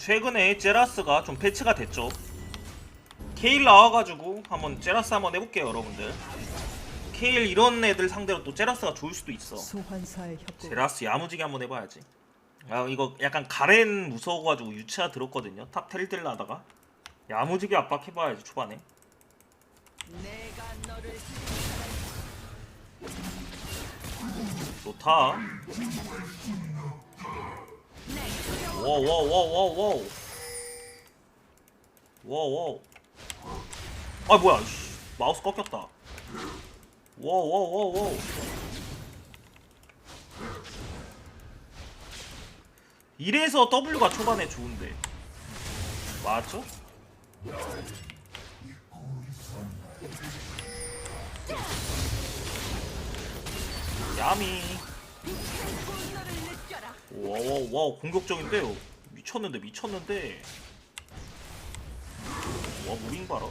최근에 제라스가 좀 패치가 됐죠. 케일 나와가지고 한번 제라스 한번 해볼게요, 여러분들. 케일 이런 애들 상대로 또 제라스가 좋을 수도 있어. 제라스 야무지게 한번 해봐야지. 아 이거 약간 가렌 무서워가지고 유치아 들었거든요. 탑 텔텔 나다가 야무지게 압박해봐야지 초반에. 좋다. 워워워워워. 워워. 아 뭐야? 씨, 마우스 꺾였다. 워워워워. 이래서 W가 초반에 좋은데 맞죠? 야미 와와와 공격적인데요? 미쳤는데 미쳤는데. 와 무빙 봐라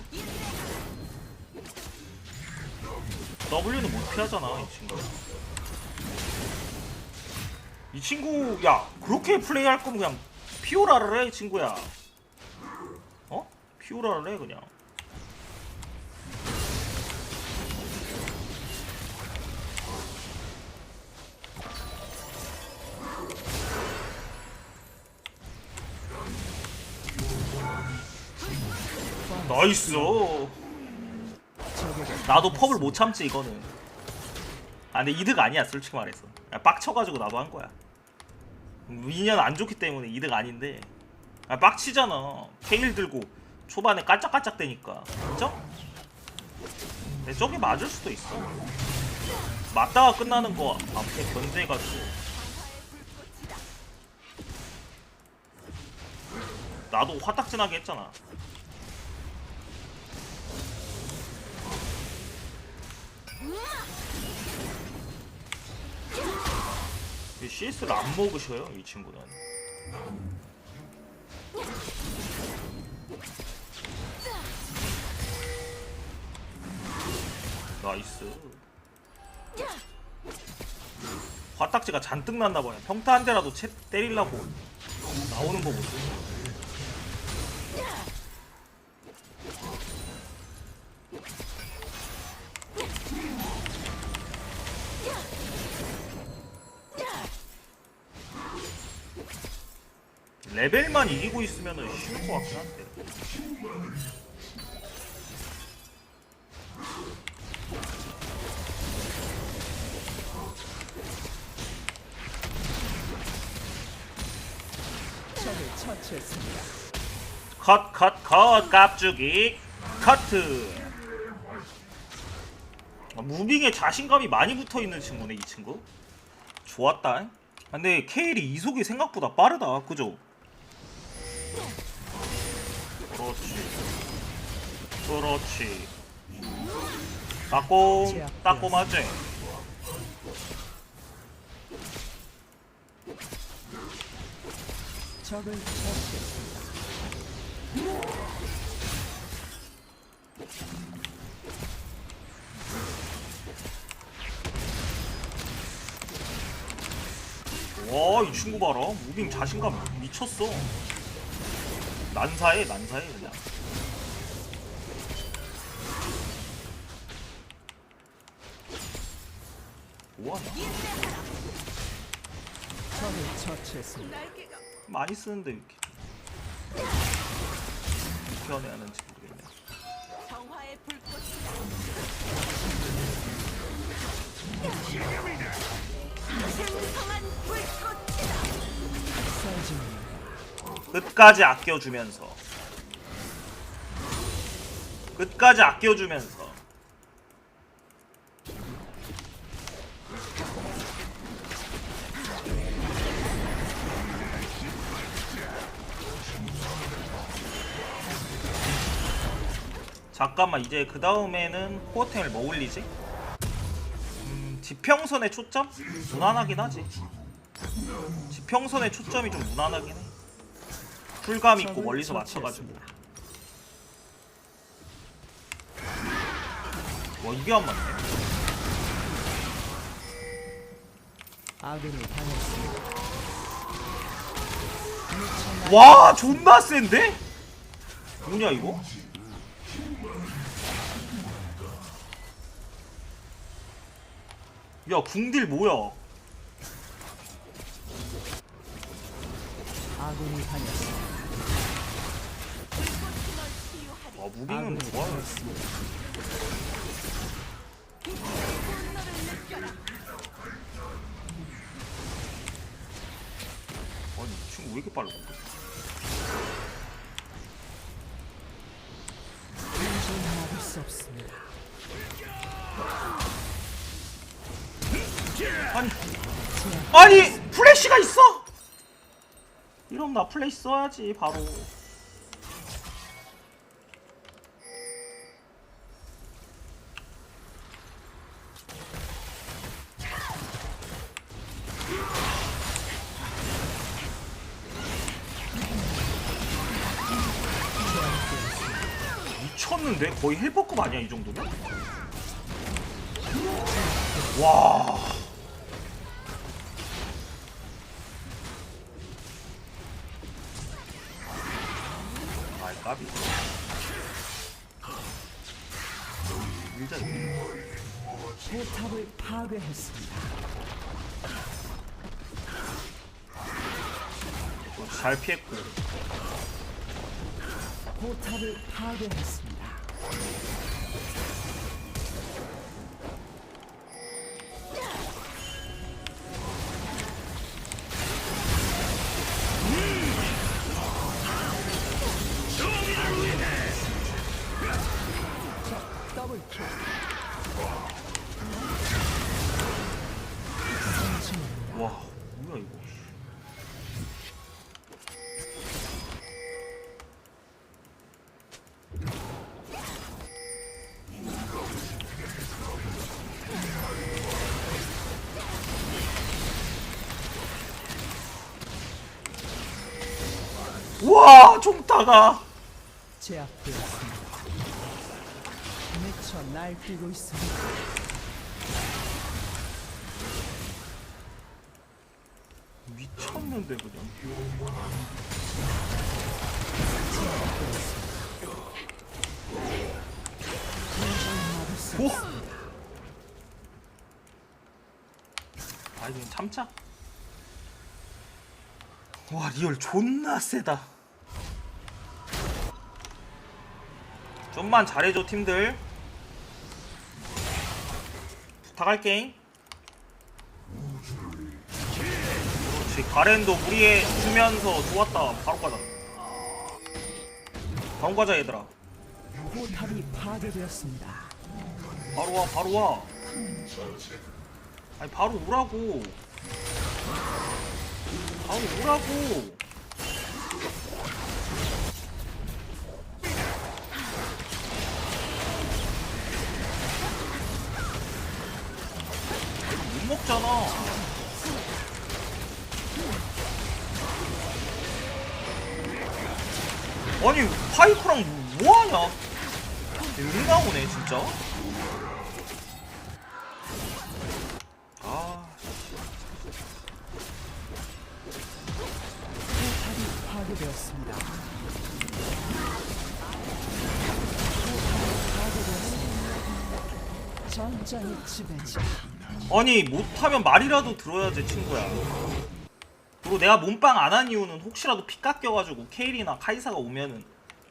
W는 못 피하잖아 이 친구 이 친구 야 그렇게 플레이할 거면 그냥 피오라를 해 친구야. 어? 피오라를 해 그냥 나이스. 나도 펍을 못 참지 이거는. 아 근데 이득 아니야 솔직히 말해서. 야, 빡쳐가지고 나도 한 거야. 미니언 안 좋기 때문에 이득 아닌데. 아 빡치잖아. 케일 들고 초반에 깔짝깔짝 대니까. 인정? 근데 저게 맞을 수도 있어. 맞다가 끝나는 거 앞에 견제해가지고. 나도 화딱지나게 했잖아 CS를 안 먹으셔요 이 친구는. 나이스. 화딱지가 잔뜩 났나봐요 평타 한 대라도 채 때리려고 나오는 거 보소 레벨만 이기고 있으면 쉬울 것 같긴 한데. 적을 처치했습니다. 컷 컷 컷 깝죽이 커트 아, 무빙에 자신감이 많이 붙어있는 친구네 이 친구. 좋았다. 아, 근데 케일이 이속이 생각보다 빠르다. 그죠? 그렇지. 그렇지. 따꼼 따꼼하지. 적을 처치했습니다. 와 이 친구 봐라. 무빙 자신감 미쳤어 난사해 난사해 그냥 뭐하냐. 많이 쓰는데 이렇게 어떻게 하는지 모르겠네 정화의 불꽃이다. 끝까지 아껴주면서 끝까지 아껴주면서 잠깐만 이제 그 다음에는 코어템을 뭐 올리지? 음, 지평선의 초점? 무난하긴 하지 지평선의 초점이 좀 무난하긴 해 풀감 있고 멀리서 맞춰가지고 와 이게 안 맞네 당했습니다. 와 존나 센데? 뭐냐 이거? 야 궁딜 뭐야? 치유하리. 와 무빙은 아군이 좋아요. 아니 이 친구 왜 이렇게 빨라? 도저히 막을 수 없습니다. 아니 아니 플래시가 있어? 이러면 나 플래시 써야지 바로. 미쳤는데 거의 헬퍼급 아니야 이 정도면? 와. 파괴했습니다. 잘 피했고. 포탑을 파괴했습니다. 와 종타가 제압되었습니다. 미쳤는데 그냥. 오! 아 이거 참자. 와 리얼 존나 세다. 좀만 잘해줘 팀들. 부탁할게. 그렇지 가렌도 무리해 주면서 좋았다. 바로 가자. 바로 가자 얘들아. 포탑이 파괴되었습니다. 바로 와 바로 와. 아니 바로 오라고. 바로 오라고. 못 먹잖아. 아니 파이크랑 뭐하냐? 왜 나오네 진짜? 아. 전장의 지배자. 아니 못하면 말이라도 들어야지 친구야. 그리고 내가 몸빵 안 한 이유는 혹시라도 피 깎여가지고 케일이나 카이사가 오면은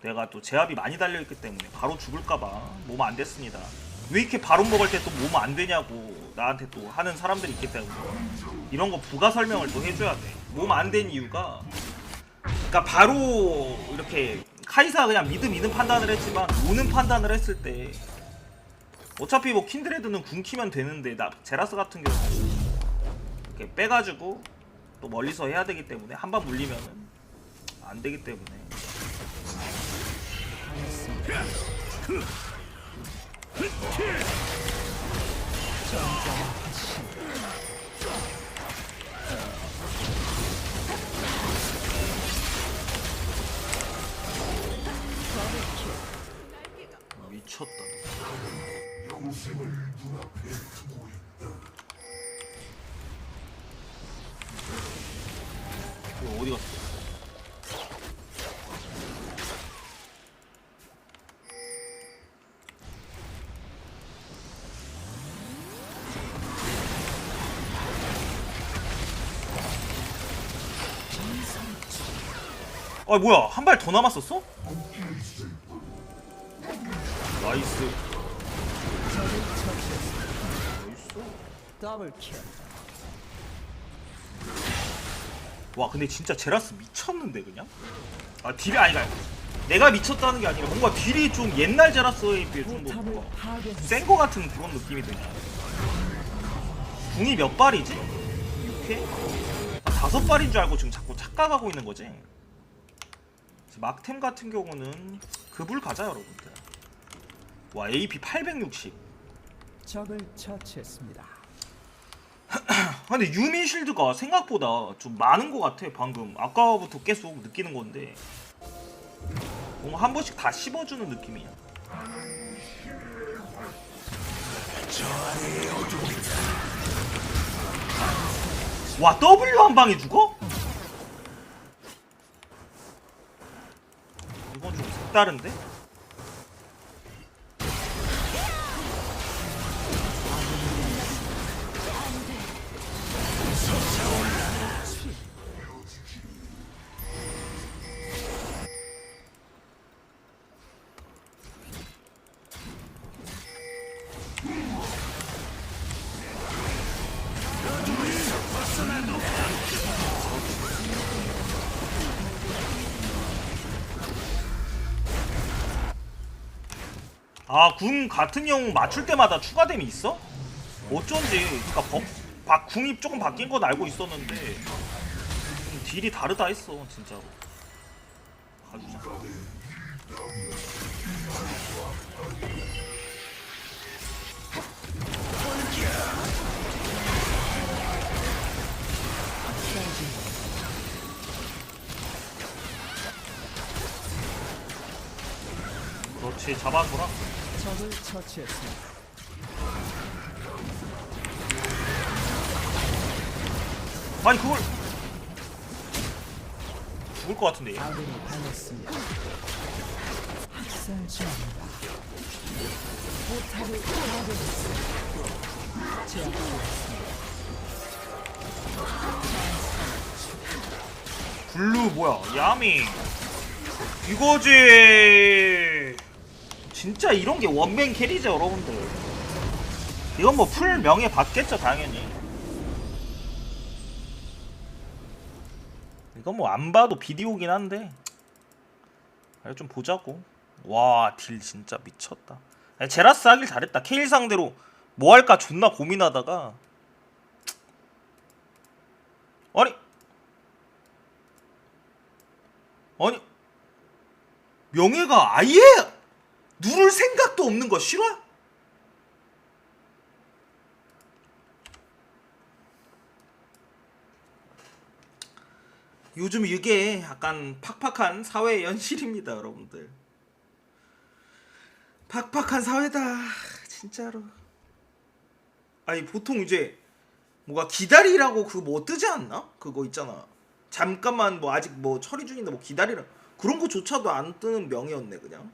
내가 또 제압이 많이 달려있기 때문에 바로 죽을까봐 몸 안 됐습니다. 왜 이렇게 바로 먹을 때 또 몸 안 되냐고 나한테 또 하는 사람들이 있기 때문에 이런 거 부가 설명을 또 해줘야 돼. 몸 안 된 이유가 그러니까 바로 이렇게 카이사 그냥 미드 미드 판단을 했지만 오는 판단을 했을 때 어차피 뭐 킨드레드는 궁 키면 되는데 나 제라스 같은 경우는 이렇게 빼가지고 또 멀리서 해야 되기 때문에 한 번 물리면은 안 되기 때문에. 미쳤다. 어디 갔어? 아 뭐야 한 발 더 남았었어? 나이스 더블 킬 와 근데 진짜 제라스 미쳤는데 그냥 아 딜이 아니가 내가 미쳤다는 게 아니라 뭔가 딜이 좀 옛날 제라스에 비해 포탑을 좀더 파괴했습니다. 센거 같은 그런 느낌이 드네 궁이 몇 발이지? 6회? 아, 다섯 발인 줄 알고 지금 자꾸 착각하고 있는 거지 막템 같은 경우는 급을 가자 여러분들 와 AP 860 적을 처치했습니다. 아, 근데 유미 실드가 생각보다 좀 많은 것 같아 방금 아까부터 계속 느끼는 건데 뭔가 한 번씩 다 씹어주는 느낌이야 와 W 한 방에 죽어? 이건 좀 색다른데? 아, 궁 같은 경우 맞출 때마다 추가됨이 있어? 어쩐지, 그니까 법, 바, 궁이 조금 바뀐 건 알고 있었는데, 좀 딜이 다르다 했어, 진짜로. 가주자. 그렇지, 잡아줘라. 적을 처치했습니다. 아니, 그걸. 죽을 것 같은데, 얘. 아군이 당했습니다. 학살 중입니다. 포탑을 파괴했습니다. 제압되었습니다. 블루 뭐야 야미 이거지 진짜 이런 게 원맨 캐리죠 여러분들. 이건 뭐 풀 명예 받겠죠 당연히. 이건 뭐 안 봐도 비디오긴 한데. 아, 좀 보자고. 와 딜 진짜 미쳤다. 제라스 하길 잘했다. 케일 상대로 뭐 할까 존나 고민하다가. 아니! 아니! 명예가 아예 누를 생각도 없는 거 싫어? 요즘 이게 약간 팍팍한 사회의 현실입니다, 여러분들. 팍팍한 사회다, 진짜로. 아니 보통 이제 뭐가 기다리라고 그뭐 뜨지 않나? 그거 있잖아. 잠깐만 뭐 아직 뭐 처리 중인데 뭐 기다리라 그런 거조차도 안 뜨는 명이었네 그냥